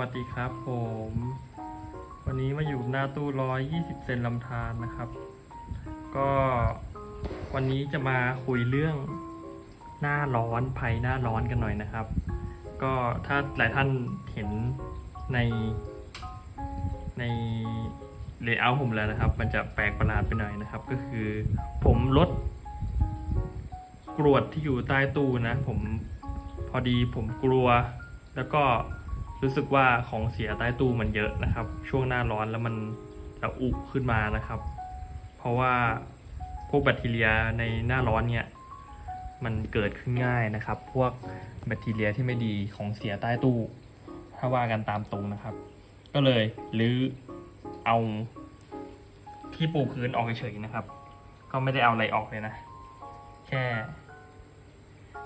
วัสดีครับผม วันนี้มาอยู่หน้าตู้ร้อยยี่สิบเซนลำธารนะครับ ก็วันนี้จะมาคุยเรื่องหน้าร้อนภัยหน้าร้อนกันหน่อยนะครับ ก็ถ้าหลายท่านเห็นในในเลเยอร์ผมแล้วนะครับ มันจะแปลกประหลาดไปหน่อยนะครับ ก็คือผมลดกรวดที่อยู่ใต้ตู้นะ ผมพอดีผมกลัว แล้วก็ รู้สึกว่าของเสียใต้ตู้มันเยอะนะครับ ช่วงหน้าร้อนแล้วมันระอุขึ้นมานะครับ เพราะว่าพวกแบคทีเรียในหน้าร้อนเนี่ยมันเกิดขึ้นง่ายนะครับ พวกแบคทีเรียที่ไม่ดีของเสียใต้ตู้ ถ้าว่ากันตามตรงนะครับ ก็เลยรื้อเอาที่ปูพื้นออกเฉยๆนะครับ ก็ไม่ได้เอาอะไรออกเลยนะ แค่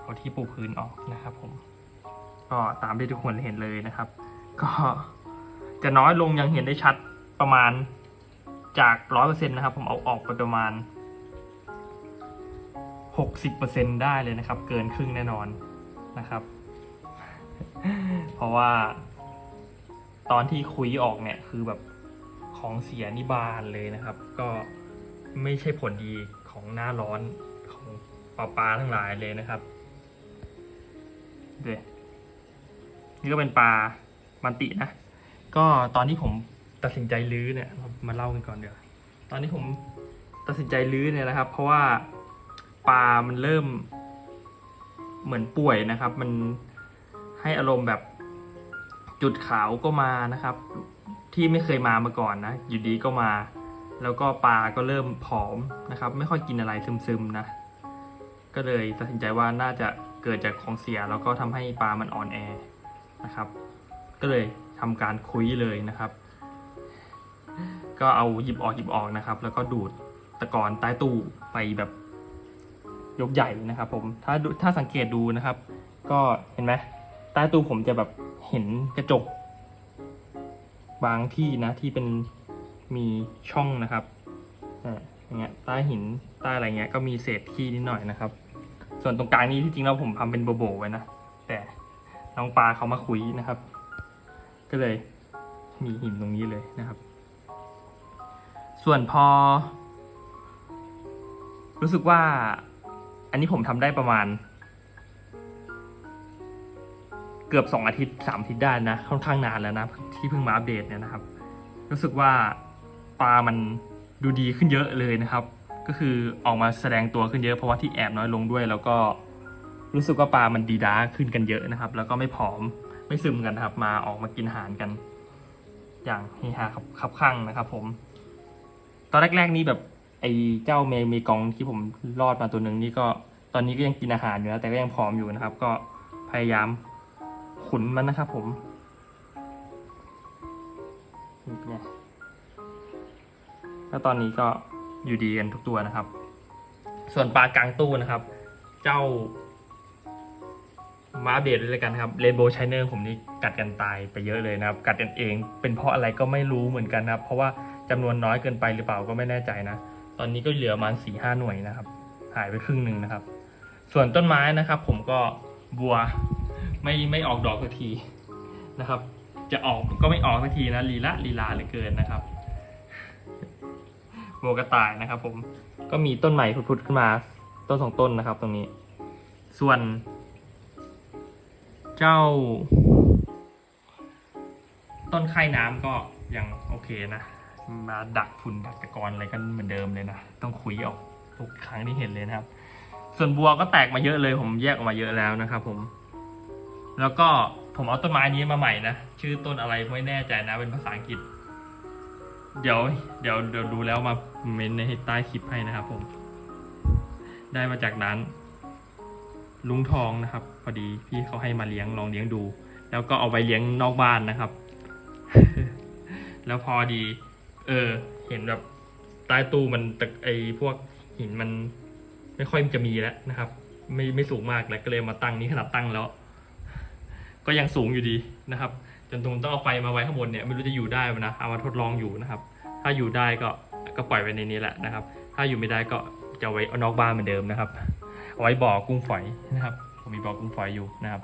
เอาที่ปูพื้นออกนะครับผม ก็ตามที่ทุกคนเห็นเลยนะครับ ก็จะน้อยลงยังเห็นได้ชัดประมาณจากร้อยเปอร์เซ็นต์นะครับ ผมเอาออกไปประมาณหกสิบเปอร์เซ็นได้เลยนะครับ เกินครึ่งแน่นอนนะครับ เพราะว่า ตอนที่คุยออกเนี่ยคือแบบของเสียนิบานเลยนะครับ ก็ไม่ใช่ผลดีของหน้าร้อนของปลาปลาทั้งหลายเลยนะครับเด นี่ก็เป็นปลามันตินะ ก็ตอนที่ผมตัดสินใจลื้อเนี่ย มาเล่ากันก่อนเดี๋ยวตอนที่ผมตัดสินใจลื้อเนี่ยนะครับ เพราะว่าปลามันเริ่มเหมือนป่วยนะครับ มันให้อารมณ์แบบจุดขาวก็มานะครับ ที่ไม่เคยมามาก่อนนะอยู่ดีก็มา แล้วก็ปลาก็เริ่มผอมนะครับ ไม่ค่อยกินอะไรซึมๆนะ ก็เลยตัดสินใจว่าน่าจะเกิดจากของเสียแล้วก็ทำให้ปลามันอ่อนแอ นะครับ ก็เลยทำการคุยเลยนะครับ ก็เอาหยิบออกหยิบออกนะครับ แล้วก็ดูดตะกอนใต้ตู้ไปแบบยกใหญ่นะครับ ผมถ้าถ้าสังเกตดูนะครับ ก็เห็นไหมใต้ตู้ผมจะแบบเห็นกระจก บางที่นะที่เป็นมีช่องนะครับอย่างเงี้ยใต้หินใต้อะไรเงี้ยก็มีเศษขี้นิดหน่อยนะครับ ส่วนตรงกลางนี้ที่จริงแล้วผมทำเป็นโบโบไว้นะ น้องปลาเขามาคุยนะครับ ก็เลยมีหินตรงนี้เลยนะครับ ส่วนพอ รู้สึกว่า อันนี้ผมทำได้ประมาณ เกือบสองอาทิตย์สามอาทิตย์ได้นะค่อนข้างนานแล้วนะ ที่เพิ่งมาอัปเดตเนี่ยนะครับ รู้สึกว่าปลามันดูดีขึ้นเยอะเลยนะครับ ก็คือออกมาแสดงตัวขึ้นเยอะเพราะว่าที่แอบน้อยลงด้วยแล้วก็ รู้สึกว่าปลามันดีด้าขึ้นกันเยอะนะครับ แล้วก็ไม่ผอมไม่ซึมกันนะครับ มาออกมากินอาหารกัน อย่างเฮฮาครับขับข้างนะครับ ผม ตอนแรกๆนี่แบบไอ้เจ้าเมเมกองที่ผมรอดมาตัวหนึ่งนี่ก็ตอนนี้ก็ยังกินอาหารอยู่นะแต่ก็ยังผอมอยู่นะครับ ก็พยายามขุนมันนะครับ ผมนี่ไงแล้วตอนนี้ก็อยู่ดีกันทุกตัวนะครับ ส่วนปลากลางตู้นะครับ เจ้า มาอัปเดตเลยกันครับเรนโบว์ชายเนอร์ผมนี่กัดกันตายไปเยอะเลยนะครับ กัดกันเองเป็นเพราะอะไรก็ไม่รู้เหมือนกันนะครับ เพราะว่าจำนวนน้อยเกินไปหรือเปล่าก็ไม่แน่ใจนะ ตอนนี้ก็เหลือประมาณสี่ห้าหน่วยนะครับ หายไปครึ่งหนึ่งนะครับ ส่วนต้นไม้นะครับ ผมก็บัวไม่ไม่ออกดอกสักทีนะครับ จะออกก็ไม่ออกสักทีนะลีละลีลาเหลือเกินนะครับบัวกระต่ายนะครับ ผมก็มีต้นใหม่พุดๆขึ้นมา ต้นสองต้นนะครับ ตรงนี้ ส่วน เจ้า ต้นไข่น้ำก็ยังโอเคนะ มาดักฝุ่นดักตะกอนอะไรกันเหมือนเดิมเลยนะ ต้องคุยออกทุกครั้งที่เห็นเลยนะครับ ส่วนบัวก็แตกมาเยอะเลย ผมแยกออกมาเยอะแล้วนะครับผม แล้วก็ผมเอาต้นไม้นี้มาใหม่นะ ชื่อต้นอะไรไม่แน่ใจนะ เป็นภาษาอังกฤษ เดี๋ยว เดี๋ยวเดี๋ยวดูแล้วมาเมนในให้ใต้คลิปให้นะครับผม ได้มาจากนั้น ลุงทองนะครับ พอดีพี่เขาให้มาเลี้ยงลองเลี้ยงดู แล้วก็เอาไปเลี้ยงนอกบ้านนะครับ แล้วพอดี เออ เห็นแบบใต้ตู้มันตะไอพวกหินมัน ไม่ค่อยจะมีแล้วนะครับ ไม่ไม่สูงมากแล้วก็เลยมาตั้งนี้ขนาดตั้งแล้ว ก็ยังสูงอยู่ดีนะครับ จนตรงต้องเอาไฟมาไว้ข้างบนเนี่ยไม่รู้จะอยู่ได้ไหมนะเอามาทดลองอยู่นะครับ ถ้าอยู่ได้ก็ก็ปล่อยไว้ในนี้แหละนะครับ ถ้าอยู่ไม่ได้ก็จะไว้เอานอกบ้านเหมือนเดิมนะครับ เอาไว้บ่อกุ้งฝอยนะครับ ผมมีบ่อกุ้งฝอยอยู่นะครับ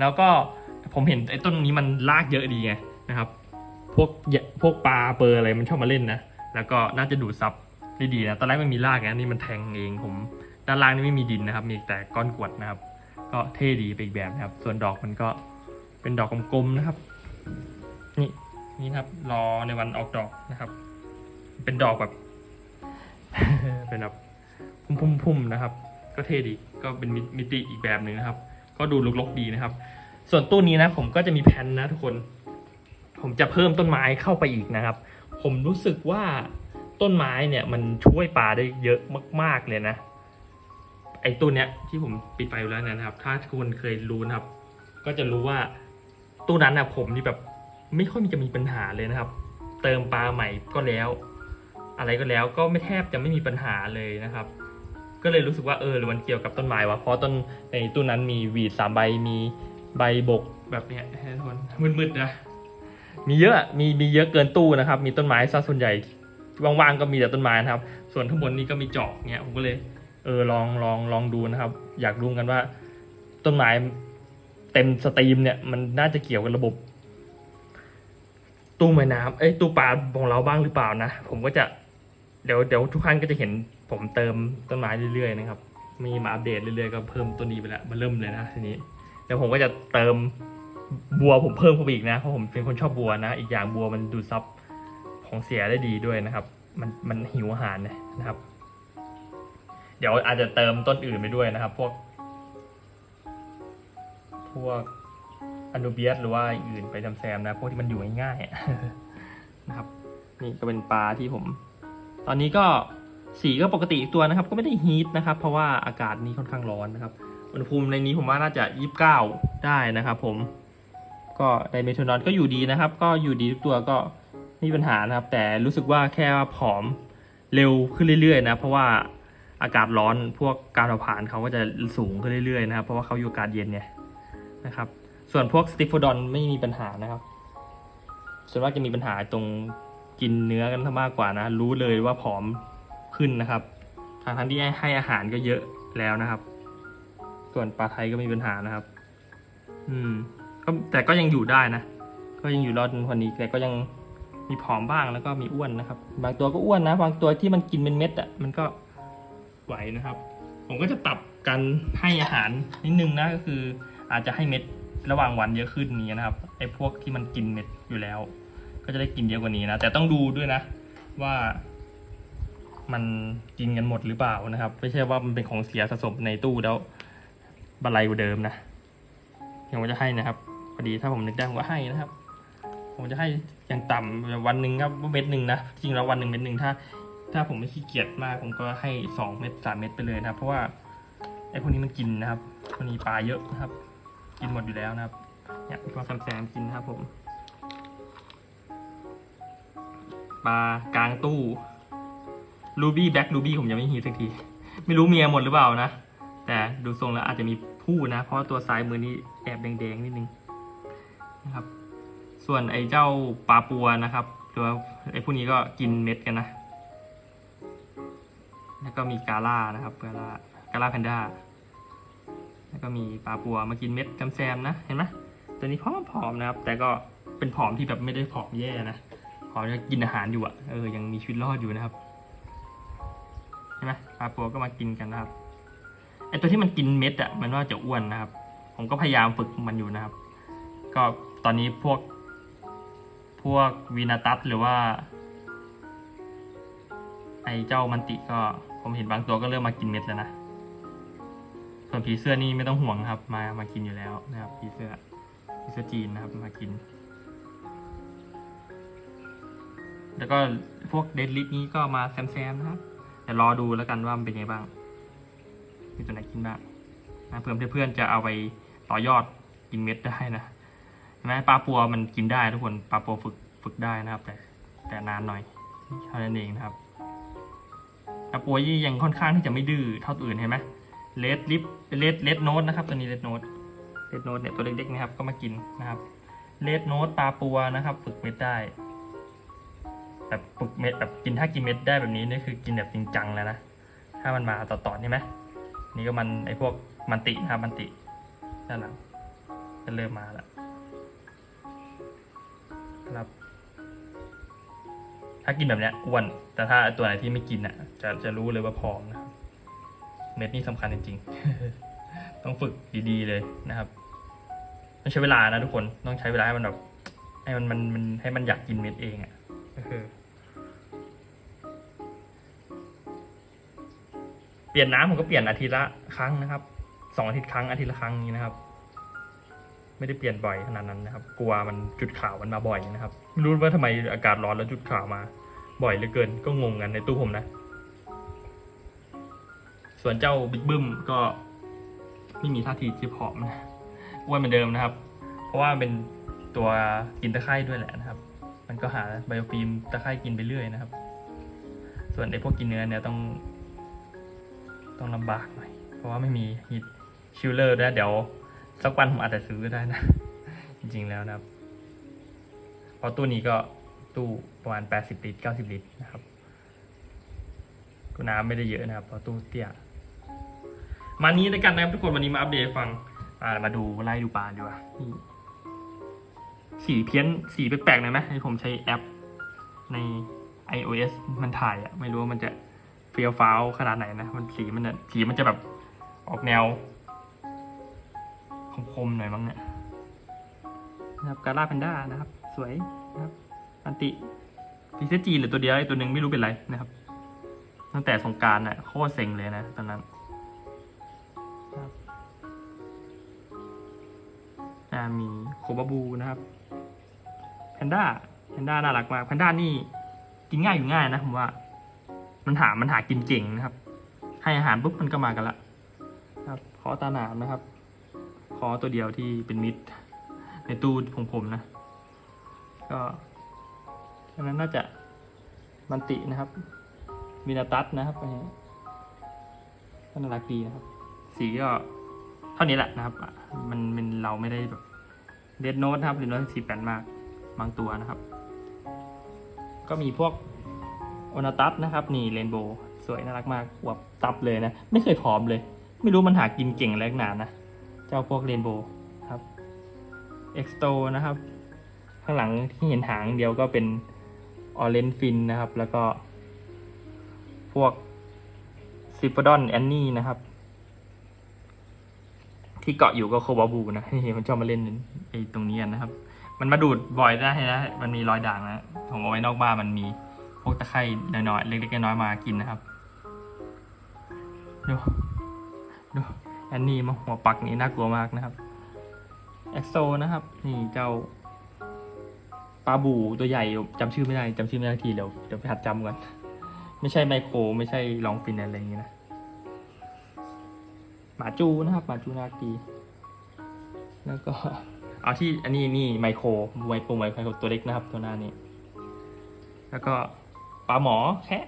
แล้วก็ผมเห็นไอ้ต้นนี้มันลากเยอะดีไงนะครับ พวกพวกปลาเปอร์อะไรมันชอบมาเล่นนะ แล้วก็น่าจะดูดซับได้ดีนะ ตอนแรกมันมีรากไงนี่มันแทงเอง ผมด้านล่างนี่ไม่มีดินนะครับ มีแต่ก้อนกรวดนะครับ ก็เท่ดีไปอีกแบบนะครับ ส่วนดอกมันก็เป็นดอกกลมๆนะครับ นี่นี่นะครับ รอในวันออกดอกนะครับ เป็นดอกแบบ เป็นแบบพุ่มๆนะครับ ก็เท่ดีก็เป็นมิติอีกแบบหนึ่งนะครับ ก็ดูลกๆดีนะครับ ส่วนตู้นี้นะผมก็จะมีแผนนะทุกคน ผมจะเพิ่มต้นไม้เข้าไปอีกนะครับ ผมรู้สึกว่าต้นไม้เนี่ยมันช่วยปลาได้เยอะมาก ๆเลยนะ ไอ้ตู้เนี้ยที่ผมปิดไฟอยู่แล้วนะครับ ถ้าทุกคนเคยรู้นะครับ ก็จะรู้ว่าตู้นั้นนะผมนี่แบบไม่ค่อยมีจะมีปัญหาเลยนะครับ เติมปลาใหม่ก็แล้ว อะไรก็แล้วก็ไม่แทบจะไม่มีปัญหาเลยนะครับ ก็เลยรู้สึกว่าเออหรือมันเกี่ยวกับต้นไม้วะเพราะต้นในตู้นั้นมีวีดสามใบมีใบบกแบบเนี้ยให้ทุกคนมืดๆนะมีเยอะมีมีเยอะเกินตู้นะครับ มีต้นไม้ซะส่วนใหญ่ว่างๆก็มีแต่ต้นไม้นะครับ ส่วนข้างบนนี้ก็มีจอกเนี้ยผมก็เลยเออลองลองลองดูนะครับ อยากรู้กันว่า ต้นไม้เต็มสตรีมเนี่ยมันน่าจะเกี่ยวกับระบบ ตู้แม่น้ำเอ้ยตู้ปลาของเราบ้างหรือเปล่านะผมก็จะเดี๋ยวเดี๋ยวทุกท่านก็จะเห็น ผมเติมต้นไม้เรื่อยๆนะครับ มีมาอัปเดตเรื่อยๆก็เพิ่มตัวนี้ไปแล้วมาเริ่มเลยนะทีนี้เดี๋ยวผมก็จะเติมบัวผมเพิ่มเข้าไปอีกนะเพราะผมเป็นคนชอบบัวนะ อีกอย่างบัวมันดูดซับของเสียได้ดีด้วยนะครับ มันมันหิวอาหารนะครับ เดี๋ยวอาจจะเติมต้นอื่นไปด้วยนะครับ พวก พวกอนูเบียสหรือว่าอื่นไปแซมๆนะพวกที่มันอยู่ง่ายๆนะครับ นี่ก็เป็นปลาที่ผม ตอนนี้ก็ สีก็ปกติอีกตัวนะครับ ก็ไม่ได้ฮีทนะครับ เพราะว่าอากาศนี้ค่อนข้างร้อนนะครับ อุณหภูมิในนี้ผมว่าน่าจะยี่สิบเก้าได้นะครับ ผม ก็ไดเมทานอนก็อยู่ดีนะครับ ก็อยู่ดีทุกตัวก็ไม่มีปัญหานะครับ แต่รู้สึกว่าแค่ว่าผอมเร็วขึ้นเรื่อยๆ นะ เพราะว่าอากาศร้อนพวกการเผาผลาญเขาก็จะสูงขึ้นเรื่อยๆนะครับ เพราะว่าเขาอยู่อากาศเย็นเนี่ยนะครับ ส่วนพวกสติฟโฟดอนไม่มีปัญหานะครับ ส่วนมากจะมีปัญหาตรงกินเนื้อกันมากกว่านะ รู้เลยว่าผอม ขึ้นนะครับทางทันที่ให้ให้อาหารก็เยอะแล้วนะครับ ส่วนปลาไทยก็มีปัญหานะครับ อืม ก็แต่ก็ยังอยู่ได้นะ ก็ยังอยู่รอดจนวันนี้แต่ก็ยังมีผอมบ้างแล้วก็มีอ้วนนะครับ บางตัวก็อ้วนนะ บางตัวที่มันกินเป็นเม็ดอะมันก็ไหวนะครับ ผมก็จะปรับกันให้อาหารนิดนึงนะก็คือ อาจจะให้เม็ดระหว่างวันเยอะขึ้นนี้นะครับไอ้พวกที่มันกินเม็ดอยู่แล้ว ก็จะได้กินเยอะกว่านี้นะแต่ต้องดูด้วยนะ ว่า มันกินกันหมดหรือเปล่านะครับ ไม่ใช่ว่ามันเป็นของเสียสะสมในตู้แล้วบันไลกว่าเดิมนะยังว่าจะให้นะครับพอดีถ้าผมนึกได้ผมก็ให้นะครับ ผมจะให้อย่างต่ำวันหนึ่งครับเม็ดหนึ่งนะจริงแล้ววันหนึ่งเม็ดหนึ่งถ้า ถ้าผมไม่ขี้เกียจมากผมก็ให้สองเม็ดสามเม็ดไปเลยนะครับ เพราะว่าไอ้พวกนี้มันกินนะครับพวกนี้ปลาเยอะนะครับ กินหมดอยู่แล้วนะครับเนี่ยพวกแซมๆกินนะครับผมปลากลางตู้ รูบี้แบ็กรูบี้ผมยังไม่ฮีสักที ไม่รู้เมียหมดหรือเปล่านะ แต่ดูทรงแล้วอาจจะมีผู้นะ เพราะตัวซ้ายมือนี้แอบแดงๆนิดนึงนะครับ ส่วนไอ้เจ้าปลาปัวนะครับตัวไอ้พวกนี้ก็กินเม็ดกันนะ แล้วก็มีกาล่านะครับกาล่ากาล่าแพนด้าแล้วก็มีปลาปัวมากินเม็ดแซมนะเห็นไหมตัวนี้ผอมๆนะครับ แต่ก็เป็นผอมที่แบบไม่ได้ผอมแย่นะผอมจะกินอาหารอยู่อะเออยังมีชีวิตรอดอยู่นะครับ ใช่ไหมปลาปัวก็มากินกันนะครับไอตัวที่มันกินเม็ดอะมันว่าจะอ้วนนะครับ ผมก็พยายามฝึกมันอยู่นะครับ ก็ตอนนี้พวก พวกวีนาตัสหรือว่า ไอเจ้ามันติก็ผมเห็นบางตัวก็เริ่มมากินเม็ดแล้วนะส่วนผีเสื้อนี่ไม่ต้องห่วงครับ มามากินอยู่แล้วนะครับผีเสื้อผีเสื้อจีนนะครับมากิน แล้วก็พวกเดดลิทนี้ก็มาแซมๆนะครับ เดี๋ยวรอดูแล้วกันว่ามันเป็นยังไงบ้าง มีตัวไหนกินบ้างนะเพื่อนเพื่อนจะเอาไปต่อยอดกินเม็ดได้นะเห็นไหมปลาปัวมันกินได้ทุกคนปลาปัวฝึกฝึกได้นะครับ แต่แต่นานหน่อยเท่านั้นเองนะครับปลาปัวยี่ยังค่อนข้างที่จะไม่ดื้อเท่าตัวอื่นเห็นไหมเลดลิฟเลดเลดโนตนะครับ ตัวนี้เลดโนตเลดโนตเนี่ยตัวเล็กๆนะครับก็มากินนะครับเลดโนตปลาปัวนะครับ ฝึกเม็ดได้ แบบฝึกเม็ดแบบกินถ้ากินเม็ดได้แบบนี้นี่คือกินแบบจริงจังแล้วนะถ้ามันมาต่อๆใช่ไหมนี่ก็มันไอพวกมันตินะครับมันติด้านหลังก็เริ่มมาแล้วครับ ถ้ากินแบบเนี้ยอ้วน แต่ถ้าตัวไหนที่ไม่กินอะ จะจะรู้เลยว่าผอมนะครับเม็ดนี่สำคัญจริงๆ ต้องฝึกดีๆเลยนะครับต้องใช้เวลานะทุกคนต้องใช้เวลาให้มันแบบให้มันมันมันให้มันอยากกินเม็ดเองอะ เปลี่ยนน้ำผมก็เปลี่ยนอาทิตย์ละครั้งนะครับสองอาทิตย์ครั้งอาทิตย์ละครั้งนี้นะครับ ไม่ได้เปลี่ยนบ่อยขนาดนั้นนะครับ กลัวมันจุดขาวมันมาบ่อยนะครับ ไม่รู้ว่าทำไมอากาศร้อนแล้วจุดขาวมา บ่อยเหลือเกิน ก็งงกันในตู้ผมนะ ส่วนเจ้าบิ๊กบึ้มก็ไม่มีท่าทีที่ผอมนะอ้วนเหมือนเดิมนะครับ เพราะว่าเป็นตัวกินตะไคร่ด้วยแหละนะครับ มันก็หาไบโอฟิล์มตะไคร่กินไปเรื่อยนะครับ ส่วนไอ้พวกกินเนื้อเนี่ยต้อง ต้องลำบากหน่อย เพราะว่าไม่มีฮิตชิลเลอร์ด้วยเดี๋ยวสักวันผมอาจจะซื้อได้นะ จริงๆแล้วนะครับเพราะตู้นี้ก็ตู้ประมาณ 80 ลิตร 90 ลิตรนะครับก็น้ำไม่ได้เยอะนะครับเพราะตู้เตี้ยมานี้แล้วกันนะครับทุกคนวันนี้มาอัปเดตฟังอ่ามาดูไล่ดูปลาดีกว่าสีเพี้ยนสีแปลกๆหน่อยไหมให้ผมใช้แอปใน iOS มันถ่ายอะไม่รู้ว่ามันจะ เฟียวฟ้าวขนาดไหนนะ มันสีมันจะสีมันจะแบบออกแนวคมๆหน่อยมั้งเนี่ยนะครับการ่าแพนด้านะครับ สวยนะครับอันติพีเซจีเหรือตัวเดียวไอ้ตัวหนึ่งไม่รู้เป็นไรนะครับ ตั้งแต่สงการน่ะโคตรเซ็งเลยนะตอนนั้นครับมีโคบาบูนะครับแพนด้าแพนด้าน่ารักมากแพนด้านี่กินง่ายอยู่ง่ายนะผมว่า มันหา มันหากินเก่งนะครับ ให้อาหารปุ๊บมันก็มากันละครับ ขอตาหนามนะครับคอตัวเดียวที่เป็นมิดในตู้ของผมนะ ก็อันนั้นน่าจะมันตินะครับมินาตัสนะครับอันนี้ก็น่ารักดีนะครับ สีก็เท่านี้แหละนะครับ มันมันเราไม่ได้แบบเดดโนตครับเดดโนตสีแปนมากบางตัวนะครับ ก็มีพวก อนาตัสนะครับนี่เรนโบว์สวยน่ารักมากอวบตับเลยนะ ไม่เคยผอมเลย ไม่รู้มันหากินเก่งแรงหนานะ เจ้าพวกเรนโบว์ครับเอ็กโตนะครับ ข้างหลังที่เห็นหางเดียวก็เป็นออเรนฟินนะครับ แล้วก็พวกซิฟดอนแอนนี่นะครับ ที่เกาะอยู่ก็โคบาบูนะนี่มันชอบมาเล่นไอ้ตรงนี้นะครับ มันมาดูดบ่อยได้นะ มันมีรอยด่างนะผมเอาไว้นอกบ้านมันมี วกตะไคร่น้อยๆเล็กๆน้อยๆมากินนะครับดูดูแอนนี่มาหัวปักนี่น่ากลัวมากนะครับเอ็กโซนะครับ นี่เจ้าปลาบูตัวใหญ่จำชื่อไม่ได้จำชื่อไม่ได้ทีเดี๋ยวเดี๋ยวไปหัดจำก่อน ไม่ใช่ไมโครไม่ใช่ลองฟินอะไรอย่างงี้นะหมาจูนะครับหมาจูนากีแล้วก็เอาที่อันนี้นี่ไมโครไมโครไมโครตัวเล็กนะครับ ตัวหน้านี้ แล้วก็ ปลาหมอแคะ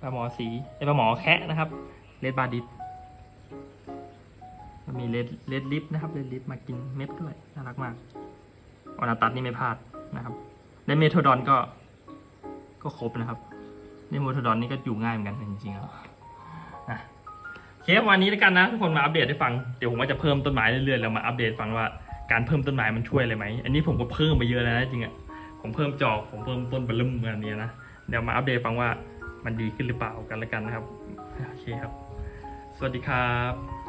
ปลาหมอสีไอปลาหมอแคะนะครับเลดบาดิสมีเลดเลดลิฟนะครับเลดลิฟมากินเม็ดด้วยน่ารักมากออนาตัสนี่ไม่พลาดนะครับในเมโทดอนก็ ก็ครบนะครับในเมโทดอนนี่ก็อยู่ง่ายเหมือนกันจริงๆแล้วนะเควันนี้แล้วกันนะทุกคนมาอัปเดตให้ฟังเดี๋ยวผมว่าจะเพิ่มต้นไม้เรื่อยๆแล้วมาอัปเดตฟังว่าการเพิ่มต้นไม้มันช่วยอะไรไหมอันนี้ผมก็เพิ่มไปเยอะแล้วนะจริงอะผมเพิ่มจอกผมเพิ่มต้นบะลึมกันนี้นะ เดี๋ยวมาอัปเดตฟังว่ามันดีขึ้นหรือเปล่ากันแล้วกันนะครับ โอเคครับ สวัสดีครับ